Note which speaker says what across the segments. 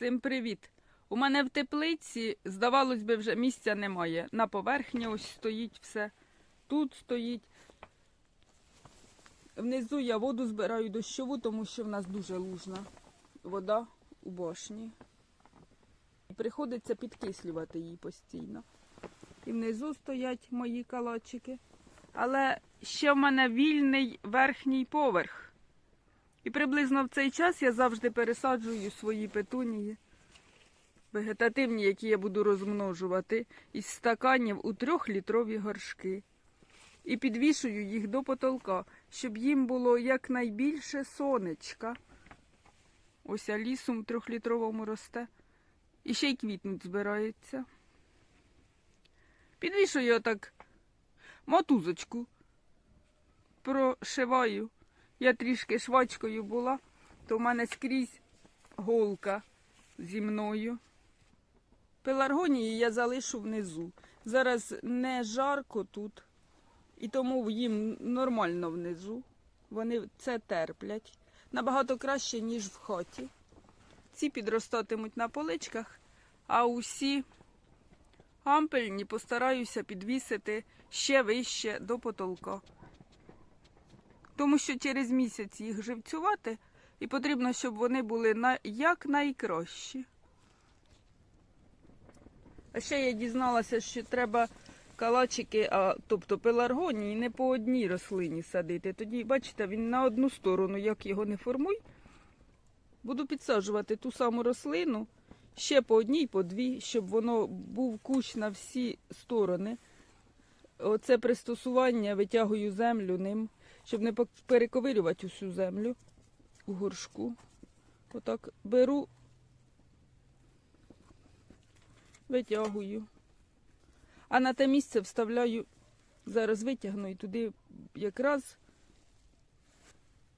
Speaker 1: Всім привіт! У мене в теплиці, здавалось би, вже місця немає. На поверхні ось стоїть все. Тут стоїть. Внизу я воду збираю дощову, тому що в нас дуже лужна вода у башні. Приходиться підкислювати її постійно. І внизу стоять мої калачики. Але ще в мене вільний верхній поверх. І приблизно в цей час я завжди пересаджую свої петунії вегетативні, які я буду розмножувати, із стаканів у трьохлітрові горшки. І підвішую їх до потолка, щоб їм було якнайбільше сонечка. Ось алісум трьохлітровому росте. І ще й квітнуть збирається. Підвішую отак мотузочку, прошиваю. Я трішки швачкою була, то в мене скрізь голка зі мною. Пеларгонії я залишу внизу. Зараз не жарко тут, і тому їм нормально внизу. Вони це терплять. Набагато краще, ніж в хаті. Ці підростатимуть на поличках, а усі ампельні постараюся підвісити ще вище до потолка. Тому що через місяць їх живцювати, і потрібно, щоб вони були на... якнайкращі. А ще я дізналася, що треба калачики, а, тобто пеларгонії, не по одній рослині садити. Тоді, бачите, він на одну сторону, як його не формуй. Буду підсаджувати ту саму рослину ще по одній, по дві, щоб воно був кущ на всі сторони. Оце пристосування витягую землю ним, щоб не перековирювати усю землю у горшку. Отак беру витягую. А на те місце вставляю, зараз витягну і туди якраз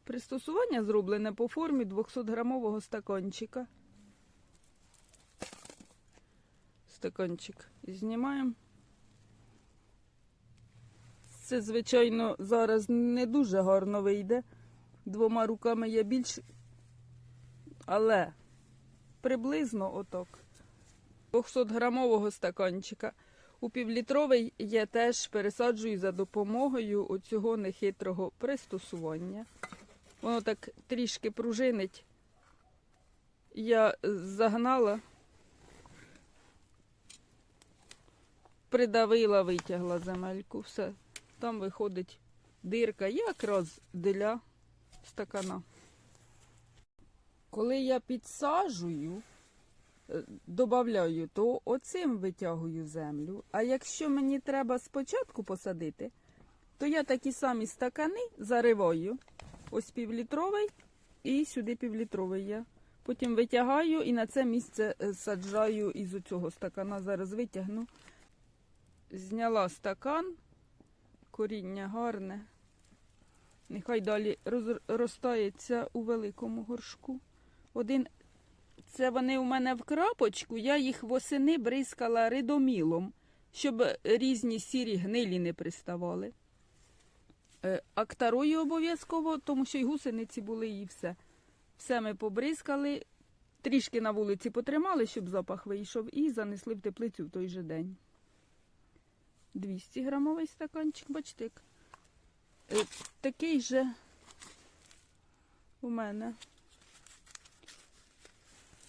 Speaker 1: пристосування зроблене по формі 200-грамового стаканчика. Стаканчик знімаємо. Це, звичайно, зараз не дуже гарно вийде. Двома руками я більш, але приблизно отак. 200-грамового стаканчика. У півлітровий я теж пересаджую за допомогою оцього нехитрого пристосування. Воно так трішки пружинить. Я загнала, придавила, витягла земельку. Все. Там виходить дирка якраз для стакана. Коли я підсаджую, е, добавляю, то оцим витягую землю. А якщо мені треба спочатку посадити, то я такі самі стакани зариваю. Ось півлітровий і сюди півлітровий я. Потім витягаю і на це місце е, саджаю із оцього стакана. Зараз витягну. Зняла стакан, коріння гарне. Нехай далі розростається у великому горшку. Один це вони у мене в крапочку, я їх восени бризкала ридомілом, щоб різні сірі гнилі не приставали. Е, Актарою обов'язково, тому що й гусениці були, і все. Все ми побризкали, трішки на вулиці потримали, щоб запах вийшов, і занесли в теплицю в той же день. 200 грамовий стаканчик, бачите. Е, Такий же у мене.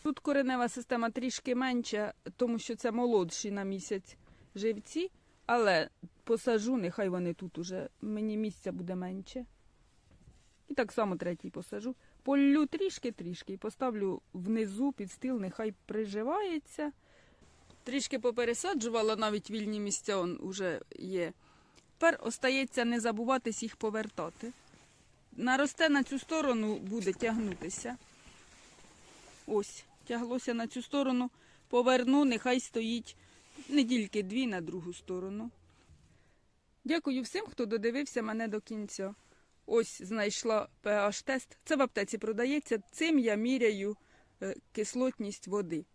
Speaker 1: Тут коренева система трішки менша, тому що це молодші на місяць живці, але посажу, нехай вони тут уже, мені місця буде менше. І так само третій посажу. Поллю трішки-трішки і поставлю внизу під стіл, нехай приживається. Трішки попересаджувала, навіть вільні місця уже є. Тепер остається не забуватись їх повертати. Наросте на цю сторону, буде тягнутися. Ось, тяглося на цю сторону, поверну, нехай стоїть не тільки дві на другу сторону. Дякую всім, хто додивився мене до кінця. Ось знайшла pH-тест. Це в аптеці продається. Цим я міряю е, кислотність води.